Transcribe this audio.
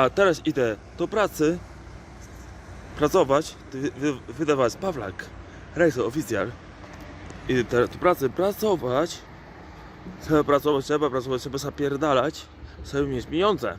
A teraz idę do pracy, pracować, wy, wy, wydawać Pawlak, rejsu oficjal. Idę teraz do pracy pracować, trzeba pracować, trzeba pracować, trzeba zapierdalać, żeby mieć pieniądze.